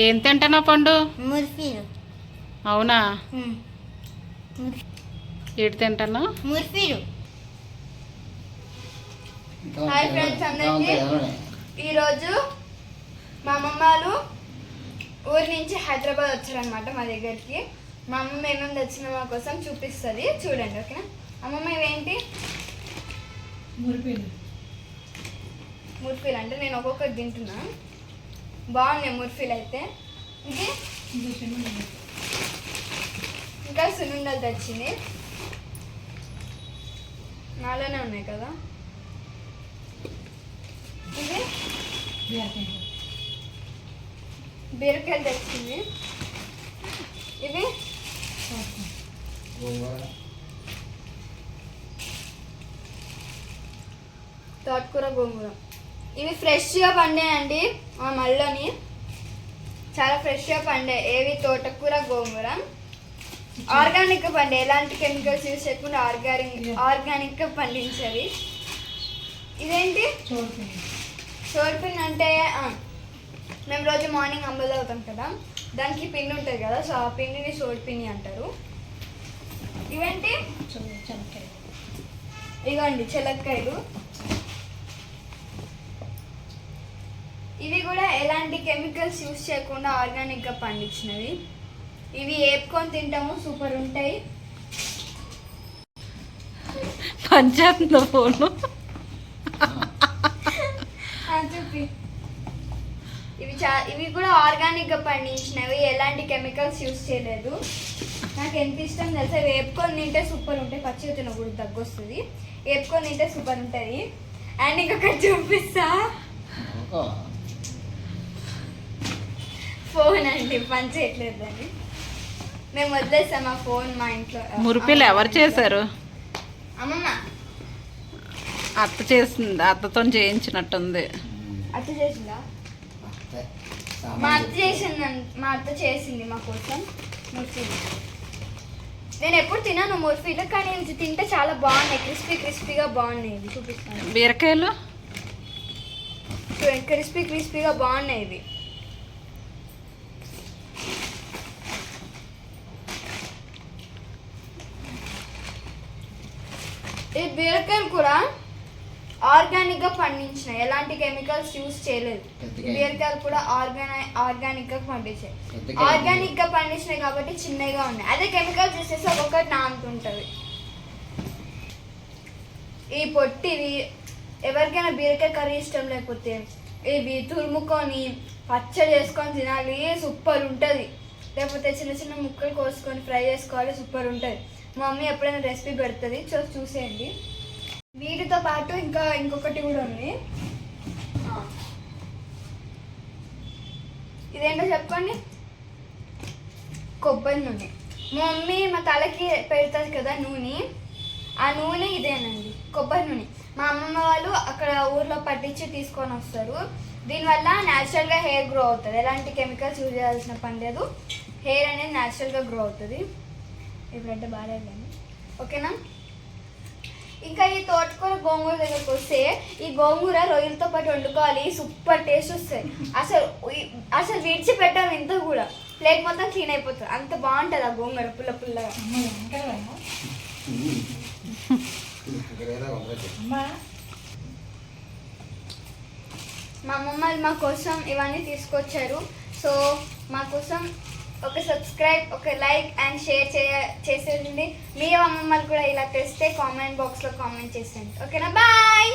ఏం తింటానా పండు? ముర్ఫీలు అవునా? ఏడు తింటాను ముర్ఫీలు హాయ్ ఫ్రెండ్స్ అందరికీ. ఈరోజు మా అమ్మమ్మ వాళ్ళు ఊరి నుంచి హైదరాబాద్ వచ్చారనమాట మా దగ్గరికి. మా అమ్మమ్మ ఏమేమి తెచ్చిన మా కోసం చూపిస్తుంది. చూడండి ఓకేనా? అమ్మమ్మ ఇవేంటి? ముర్ఫీలు అంటే నేను ఒక్కొక్కటి తింటున్నా. బాగున్నాయి ముర్ఫీలు అయితే. ఇది ఇంకా సునుండలు తెచ్చింది నాలోనే ఉన్నాయి కదా. ఇది బీరకాయలు తెచ్చింది. ఇవి? తోటకూర గోంగూర. ఇవి ఫ్రెష్గా పండాయండి మా మళ్ళీని. చాలా ఫ్రెష్గా పండే ఏవి? తోటకూర గోంగూర. ఆర్గానిక్ పండే ఎలాంటి కెమికల్స్ యూస్ చేయకుండా ఆర్గానిక్ ఆర్గానిక్గా పండించేవి. ఇదేంటి? సోడిపిన్ అంటే మేము రోజు మార్నింగ్ అంబలు అవుతాం కదా. దానికి పిండి ఉంటుంది కదా సో ఆ పిండిని సోడిపిన్ని అంటారు. ఇవేంటి? ఇగోండి చెలక్కాయలు. ఇవి కూడా ఎలాంటి కెమికల్స్ యూస్ చేయకుండా ఆర్గానిక్గా పండించినవి. ఇవి వేపుకొని తింటాము సూపర్ ఉంటాయి. పంచేస్తుందో ఫోను. చూపి. ఇవి చా ఇవి కూడా ఆర్గానిక్గా పండించినవి ఎలాంటి కెమికల్స్ యూస్ చేయలేదు. నాకు ఎంత ఇష్టం తెలుసా వేపుకొని తింటే సూపర్ ఉంటాయి పచ్చిగా తినకూడదు తగ్గొస్తుంది వేపుకొని తింటే సూపర్ ఉంటుంది అండ్ ఇంకొకటి చూపిస్తా. ఫోన్ అండి పని చేయట్లేదు అని మేము వదిలేస్తాం ఆ ఫోన్ మా ఇంట్లో. మురిపిలు ఎవరు చేశారు? అమ్మమ్మ. అత్త చేసింది అత్తతో చేయించినట్టుంది. అత్త చేసిందా? మా అత్త చేసింది మా అత్త చేసింది మా కోసం ముర్ఫీలు నేను ఎప్పుడు తిన్నాను ముర్ఫీలు కానీ తింటే చాలా బాగున్నాయి. క్రిస్పీ క్రిస్పీగా బాగున్నాయి చూపిస్తాను. బీరకాయలు? క్రిస్పీ క్రిస్పీగా బాగున్నాయి ఇవి. ఈ బీరకాయలు కూడా ఆర్గానిక్గా పండించినాయి ఎలాంటి కెమికల్స్ యూస్ చేయలేదు. బీరకాయలు కూడా ఆర్గాని ఆర్గానిక్గా పండించాయి. ఆర్గానిక్గా పండించినాయి కాబట్టి చిన్నగా ఉన్నాయి. అదే కెమికల్స్ చేసేసి ఒక్కొక్కటి నానుతుంటది. ఈ పొట్టివి ఎవరికైనా బీరకాయ కర్రీ ఇష్టం లేకపోతే ఇవి తురుముకొని పచ్చడి చేసుకొని తినాలి. సూపర్ ఉంటుంది. లేకపోతే చిన్న చిన్న ముక్కలు కోసుకొని ఫ్రై చేసుకోవాలి. సూపర్ ఉంటుంది. మా మమ్మీ ఎప్పుడైనా రెసిపీ పెడుతుంది. చూ చూసేయండి. వీటితో పాటు ఇంకా ఇంకొకటి కూడా ఉంది. ఇదేంటో చెప్పండి. కొబ్బరి నూనె. మా మమ్మీ మా తలకి పెడుతుంది కదా నూనె. ఆ నూనె ఇదేనండి. కొబ్బరి నూనె. మా అమ్మమ్మ వాళ్ళు అక్కడ ఊర్లో పట్టించి తీసుకొని వస్తారు. దీనివల్ల న్యాచురల్గా హెయిర్ గ్రో అవుతుంది. ఎలాంటి కెమికల్స్ యూజ్ చేయాల్సిన పని లేదు. హెయిర్ అనేది న్యాచురల్గా గ్రో అవుతుంది. ఇప్పుడంటే బాగాలేదు ఓకేనా? ఇంకా ఈ తోటకూర గోంగూర దగ్గరకు వస్తే ఈ గోంగూర రొయ్యలతో పాటు వండుకోవాలి సూపర్ టేస్ట్ వస్తాయి అసలు అసలు విడిచిపెట్టాం ఇంత కూడా. ప్లేట్ మొత్తం క్లీన్ అయిపోతుంది. అంత బాగుంటుంది ఆ గోంగూర పుల్ల పుల్లగా. మా అమ్మమ్మ మా కోసం ఇవన్నీ తీసుకొచ్చారు. సో మా కోసం ఒక సబ్స్క్రైబ్ ఒక లైక్ అండ్ షేర్ చేయ చేసేయండి. మీ అమ్మమ్మలు కూడా ఇలా తెస్తే కామెంట్ బాక్స్లో కామెంట్ చేసేయండి. ఓకేనా బాయ్